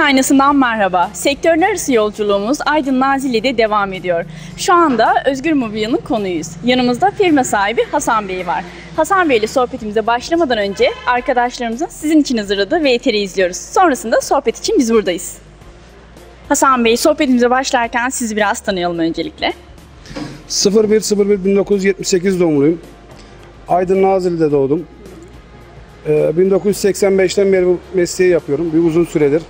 Aynasından merhaba. Sektörün arası yolculuğumuz Aydın Nazilli'de devam ediyor. Şu anda Özgür Mobilya'nın konuyuz. Yanımızda firma sahibi Hasan Bey var. Hasan Bey ile sohbetimize başlamadan önce arkadaşlarımızın sizin için hazırladığı VTR'i izliyoruz. Sonrasında sohbet için biz buradayız. Hasan Bey sohbetimize başlarken sizi biraz tanıyalım öncelikle. 01.01.1978 doğumluyum. Aydın Nazilli'de doğdum. Ee, 1985'ten beri bu mesleği yapıyorum. Bir uzun süredir.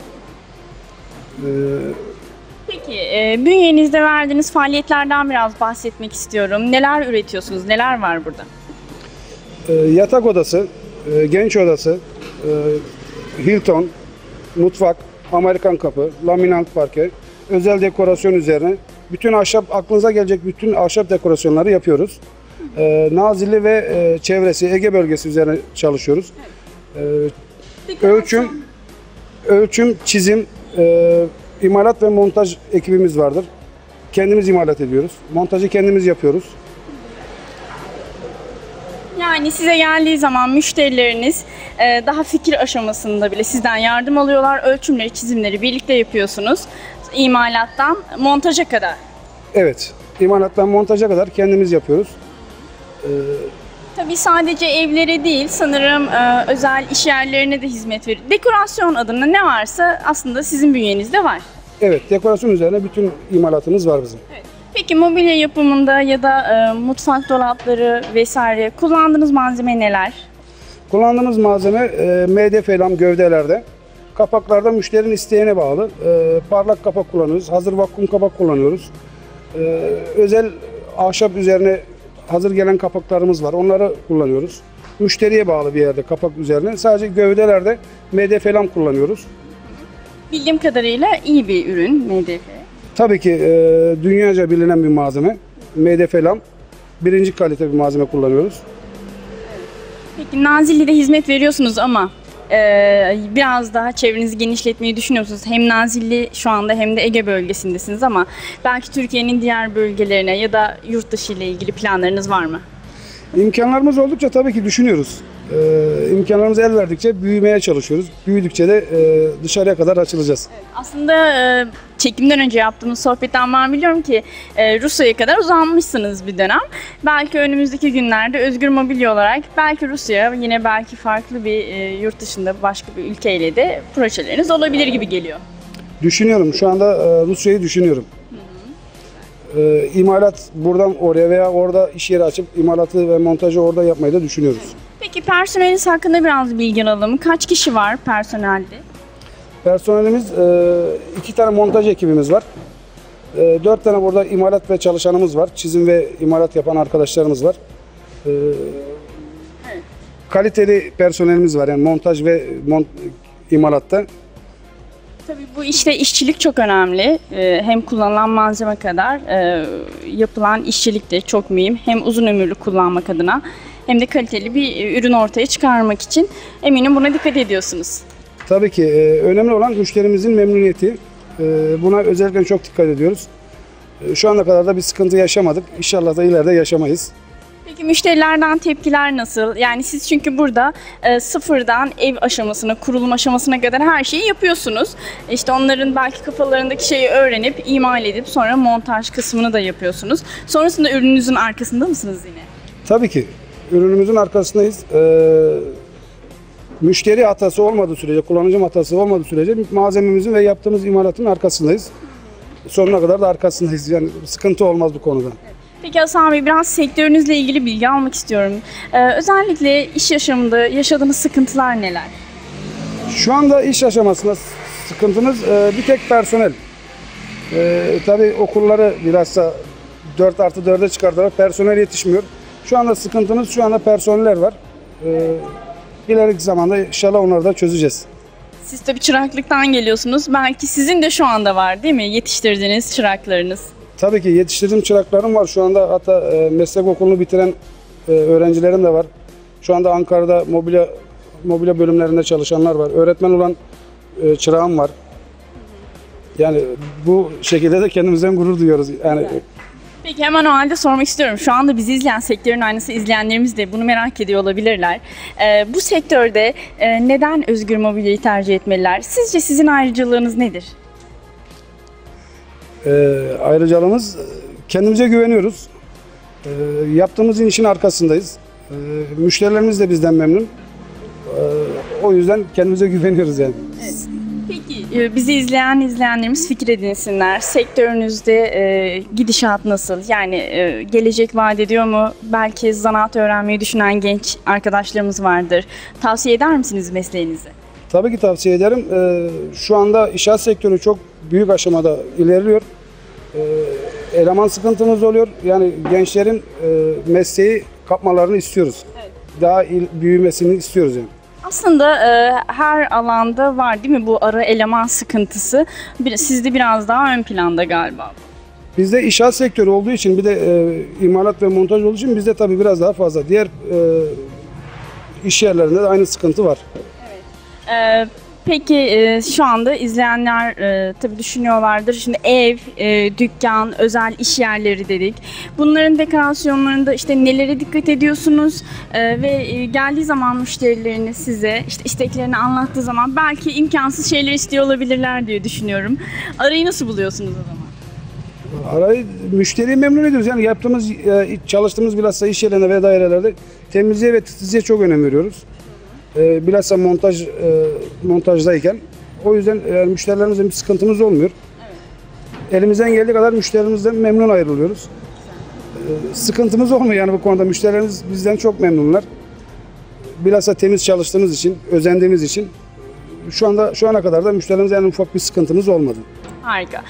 Peki e, bünyenizde verdiğiniz faaliyetlerden biraz bahsetmek istiyorum. Neler üretiyorsunuz, neler var burada? e, yatak odası, e, genç odası, e, Hilton, mutfak, Amerikan kapı, laminant parke, özel dekorasyon üzerine bütün ahşap aklınıza gelecek bütün ahşap dekorasyonları yapıyoruz. Ee, Nazilli ve e, çevresi Ege bölgesi üzerine çalışıyoruz. Ee, ölçüm, ölçüm, çizim, e, imalat ve montaj ekibimiz vardır. Kendimiz imalat ediyoruz. Montajı kendimiz yapıyoruz. Yani size geldiği zaman müşterileriniz e, daha fikir aşamasında bile sizden yardım alıyorlar. Ölçümleri, çizimleri birlikte yapıyorsunuz. İmalattan montaja kadar. Evet, imalattan montaja kadar kendimiz yapıyoruz. Tabii sadece evlere değil sanırım e, özel iş yerlerine de hizmet veriyor. Dekorasyon adına ne varsa aslında sizin bünyenizde var. Evet, dekorasyon üzerine bütün imalatımız var bizim. Peki mobilya yapımında ya da e, mutfak dolapları vesaire kullandığınız malzeme neler? Kullandığımız malzeme e, MDF lam gövdelerde. Kapaklarda müşterinin isteğine bağlı. E, parlak kapak kullanıyoruz. Hazır vakum kapak kullanıyoruz. E, özel ahşap üzerine hazır gelen kapaklarımız var. Onları kullanıyoruz. Müşteriye bağlı bir yerde kapak üzerine. Sadece gövdelerde MDF lam kullanıyoruz. Bildiğim kadarıyla iyi bir ürün MDF. Tabii ki e, dünyaca bilinen bir malzeme. MDF lam. Birinci kalite bir malzeme kullanıyoruz. Peki Nazilli'de hizmet veriyorsunuz ama e, biraz daha çevrenizi genişletmeyi düşünüyor musunuz? Hem Nazilli şu anda hem de Ege bölgesindesiniz ama belki Türkiye'nin diğer bölgelerine ya da yurt dışı ile ilgili planlarınız var mı? İmkanlarımız oldukça tabii ki düşünüyoruz. Ee, imkanlarımız el verdikçe büyümeye çalışıyoruz. Büyüdükçe de e, dışarıya kadar açılacağız. Aslında e, çekimden önce yaptığımız sohbetten ben biliyorum ki e, Rusya'ya kadar uzanmışsınız bir dönem. Belki önümüzdeki günlerde Özgür Mobilya olarak belki Rusya yine belki farklı bir e, yurt dışında başka bir ülkeyle de projeleriniz olabilir gibi geliyor. Düşünüyorum. Şu anda e, Rusya'yı düşünüyorum. Ee, imalat buradan oraya veya orada iş yeri açıp imalatı ve montajı orada yapmayı da düşünüyoruz. Peki personeliniz hakkında biraz bilgi alalım. Kaç kişi var personelde? Personelimiz e, iki tane montaj ekibimiz var. E, dört tane burada imalat ve çalışanımız var. Çizim ve imalat yapan arkadaşlarımız var. E, kaliteli personelimiz var yani montaj ve mont, imalatta. Tabii bu işte işçilik çok önemli. Hem kullanılan malzeme kadar yapılan işçilik de çok mühim. Hem uzun ömürlü kullanmak adına hem de kaliteli bir e, ürün ortaya çıkarmak için eminim buna dikkat ediyorsunuz. Tabii ki e, önemli olan müşterimizin memnuniyeti. E, buna özellikle çok dikkat ediyoruz. E, şu ana kadar da bir sıkıntı yaşamadık. İnşallah da ileride yaşamayız. Peki müşterilerden tepkiler nasıl? Yani siz çünkü burada e, sıfırdan ev aşamasına, kurulum aşamasına kadar her şeyi yapıyorsunuz. İşte onların belki kafalarındaki şeyi öğrenip, imal edip sonra montaj kısmını da yapıyorsunuz. Sonrasında ürününüzün arkasında mısınız yine? Tabii ki ürünümüzün arkasındayız. E, müşteri hatası olmadığı sürece, kullanıcı hatası olmadığı sürece malzememizin ve yaptığımız imalatın arkasındayız. Sonuna kadar da arkasındayız. Yani sıkıntı olmaz bu konuda. Peki Hasan Bey biraz sektörünüzle ilgili bilgi almak istiyorum. Ee, özellikle iş yaşamında yaşadığınız sıkıntılar neler? Şu anda iş aşamasında sıkıntımız e, bir tek personel. E, tabii okulları bilhassa 4 artı 4'e çıkartarak personel yetişmiyor. Şu anda sıkıntımız şu anda personeller var. E, ileriki zamanda inşallah onları da çözeceğiz. Siz tabii çıraklıktan geliyorsunuz. Belki sizin de şu anda var değil mi? Yetiştirdiğiniz çıraklarınız. Tabii ki yetiştirdiğim çıraklarım var. Şu anda hatta e, meslek okulunu bitiren e, öğrencilerim de var. Şu anda Ankara'da mobilya mobilya bölümlerinde çalışanlar var. Öğretmen olan e, çırağım var. Yani bu şekilde de kendimizden gurur duyuyoruz. Yani Peki hemen o halde sormak istiyorum. Şu anda bizi izleyen sektörün aynısı izleyenlerimiz de bunu merak ediyor olabilirler. Ee, bu sektörde e, neden özgür mobilyayı tercih etmeliler? Sizce sizin ayrıcalığınız nedir? E, ayrıcalığımız e, kendimize güveniyoruz. E, yaptığımız işin arkasındayız. E, müşterilerimiz de bizden memnun. E, o yüzden kendimize güveniyoruz yani. Peki e, bizi izleyen izleyenlerimiz fikir edinsinler. Sektörünüzde e, gidişat nasıl? Yani e, gelecek vaat ediyor mu? Belki zanaat öğrenmeyi düşünen genç arkadaşlarımız vardır. Tavsiye eder misiniz mesleğinizi? Tabii ki tavsiye ederim. E, şu anda inşaat sektörü çok büyük aşamada ilerliyor. E, eleman sıkıntımız oluyor. Yani gençlerin e, mesleği kapmalarını istiyoruz. Daha il, büyümesini istiyoruz yani. Aslında e, her alanda var değil mi bu ara eleman sıkıntısı? Bir, sizde biraz daha ön planda galiba. Bizde inşaat sektörü olduğu için bir de e, imalat ve montaj olduğu için bizde tabii biraz daha fazla. Diğer e, iş yerlerinde de aynı sıkıntı var. E, peki e, şu anda izleyenler e, tabii düşünüyorlardır. Şimdi ev, e, dükkan, özel iş yerleri dedik. Bunların dekorasyonlarında işte nelere dikkat ediyorsunuz E, ve e, geldiği zaman müşterileriniz size işte isteklerini anlattığı zaman belki imkansız şeyler istiyor olabilirler diye düşünüyorum. Arayı nasıl buluyorsunuz o zaman? Arayı müşteriyi memnun ediyoruz. Yani yaptığımız, e, çalıştığımız bilhassa iş yerlerinde ve dairelerde temizliğe ve titizliğe çok önem veriyoruz. E, bilhassa montaj e, montajdayken. O yüzden e, müşterilerimizle bir sıkıntımız olmuyor. Elimizden geldiği kadar müşterimizden memnun ayrılıyoruz. E, sıkıntımız olmuyor yani bu konuda. Müşterilerimiz bizden çok memnunlar. Bilhassa temiz çalıştığımız için, özendiğimiz için şu anda şu ana kadar da müşterilerimizle yani ufak bir sıkıntımız olmadı. Harika.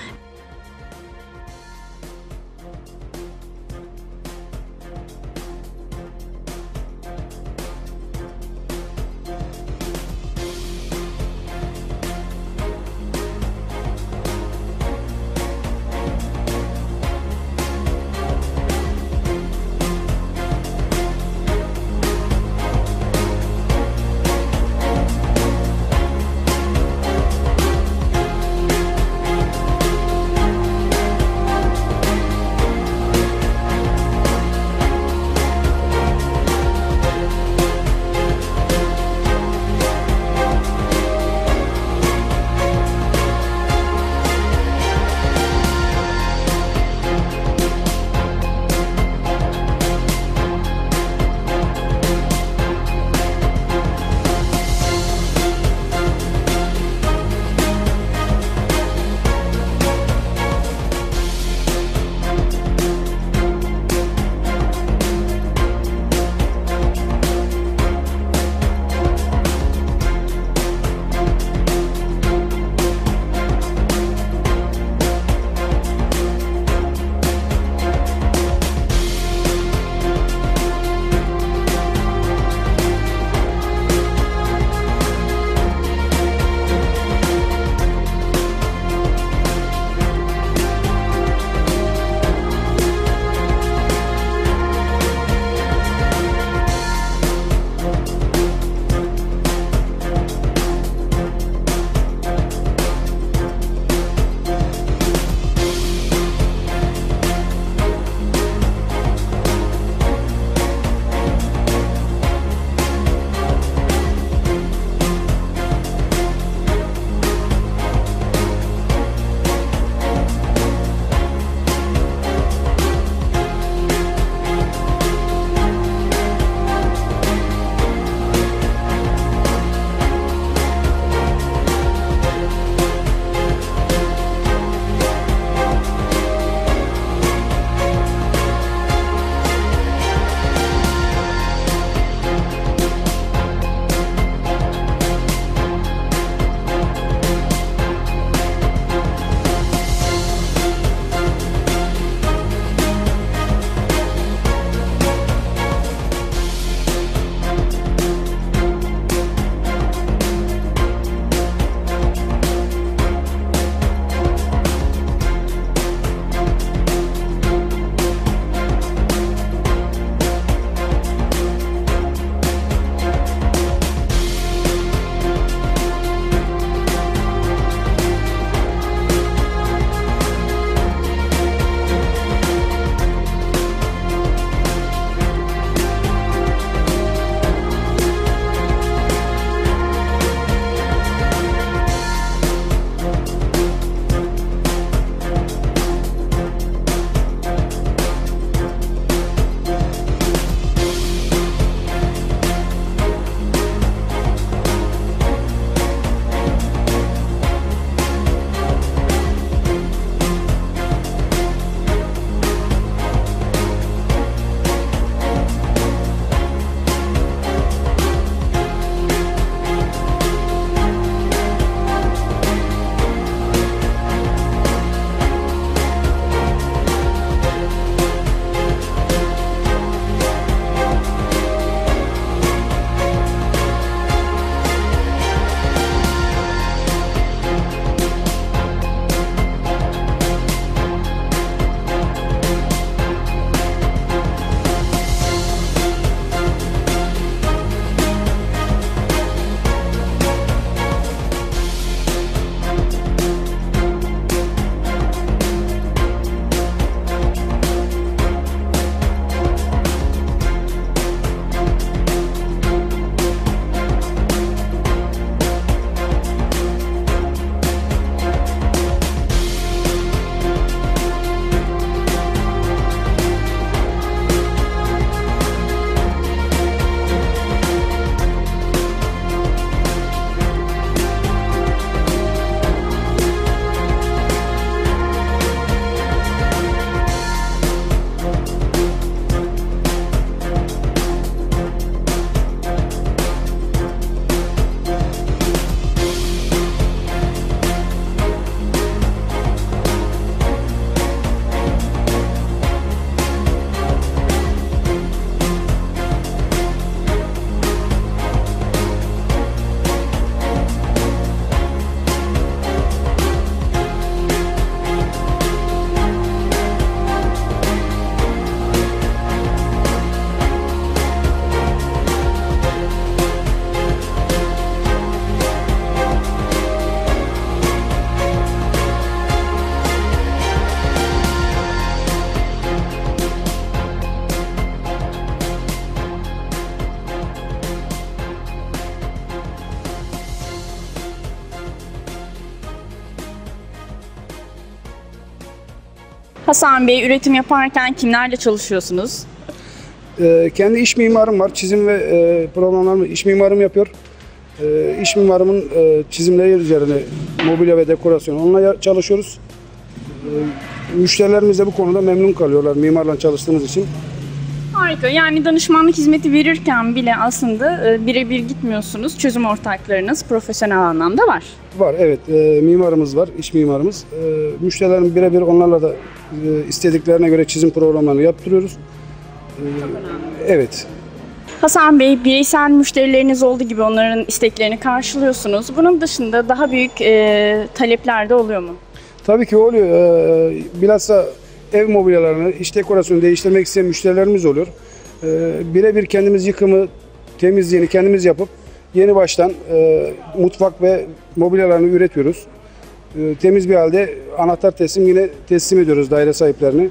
Hasan Bey üretim yaparken kimlerle çalışıyorsunuz? Ee, kendi iş mimarım var. Çizim ve e, programlarımı iş mimarım yapıyor. Ee, iş mimarımın e, çizimleri üzerine mobilya ve dekorasyon onunla çalışıyoruz. Ee, müşterilerimiz de bu konuda memnun kalıyorlar mimarla çalıştığımız için. Harika. Yani danışmanlık hizmeti verirken bile aslında e, birebir gitmiyorsunuz. Çözüm ortaklarınız profesyonel anlamda var. Var evet e, mimarımız var, iş mimarımız. E, müşterilerin birebir onlarla da e, istediklerine göre çizim programlarını yaptırıyoruz. E, evet. Hasan Bey, bireysel müşterileriniz olduğu gibi onların isteklerini karşılıyorsunuz. Bunun dışında daha büyük e, talepler de oluyor mu? Tabii ki oluyor. Ee, bilhassa ev mobilyalarını, iç dekorasyonu değiştirmek isteyen müşterilerimiz oluyor. Ee, birebir kendimiz yıkımı, temizliğini kendimiz yapıp yeni baştan e, mutfak ve mobilyalarını üretiyoruz. Ee, temiz bir halde anahtar teslim yine teslim ediyoruz daire sahiplerine.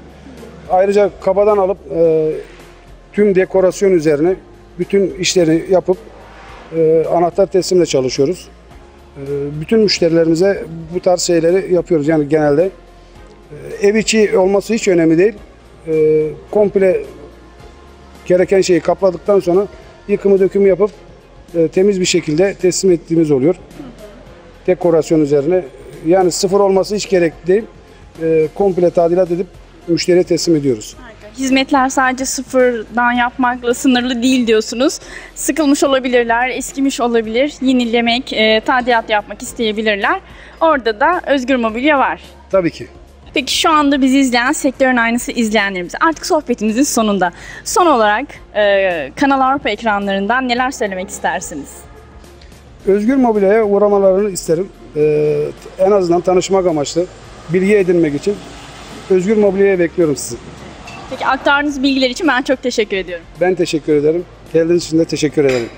Ayrıca kabadan alıp e, tüm dekorasyon üzerine bütün işleri yapıp e, anahtar teslimle çalışıyoruz. Ee, Bütün müşterilerimize bu tarz şeyleri yapıyoruz yani genelde. Ee, Ev içi olması hiç önemli değil. Ee, Komple gereken şeyi kapladıktan sonra yıkımı dökümü yapıp e, temiz bir şekilde teslim ettiğimiz oluyor. Dekorasyon üzerine. Yani sıfır olması hiç gerek değil. Ee, Komple tadilat edip müşteriye teslim ediyoruz. Hizmetler sadece sıfırdan yapmakla sınırlı değil diyorsunuz. Sıkılmış olabilirler, eskimiş olabilir, yenilemek, e, tadilat yapmak isteyebilirler. Orada da Özgür Mobilya var. Tabii ki. Peki şu anda bizi izleyen sektörün aynısı izleyenlerimiz artık sohbetimizin sonunda. Son olarak e, Kanal Avrupa ekranlarından neler söylemek istersiniz? Özgür Mobilya'ya uğramalarını isterim. Ee, en azından tanışmak amaçlı, bilgi edinmek için Özgür Mobilya'ya bekliyorum sizi. Peki aktardığınız bilgiler için ben çok teşekkür ediyorum. Ben teşekkür ederim. Geldiğiniz için de teşekkür ederim.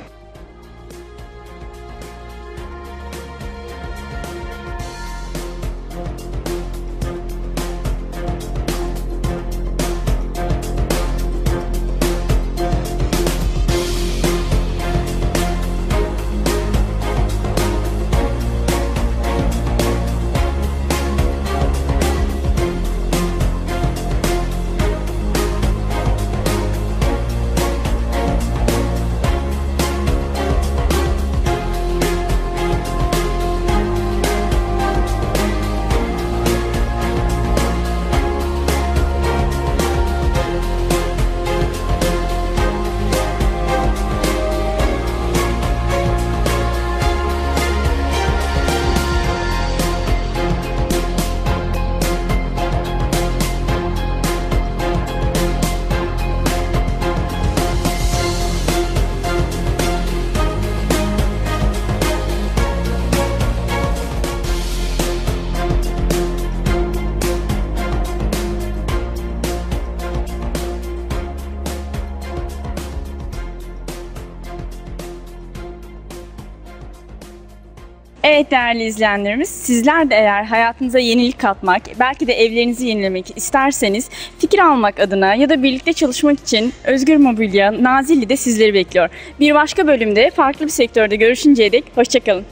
Evet değerli izleyenlerimiz, sizler de eğer hayatınıza yenilik katmak, belki de evlerinizi yenilemek isterseniz fikir almak adına ya da birlikte çalışmak için Özgür Mobilya Nazilli'de sizleri bekliyor. Bir başka bölümde farklı bir sektörde görüşünceye dek hoşçakalın.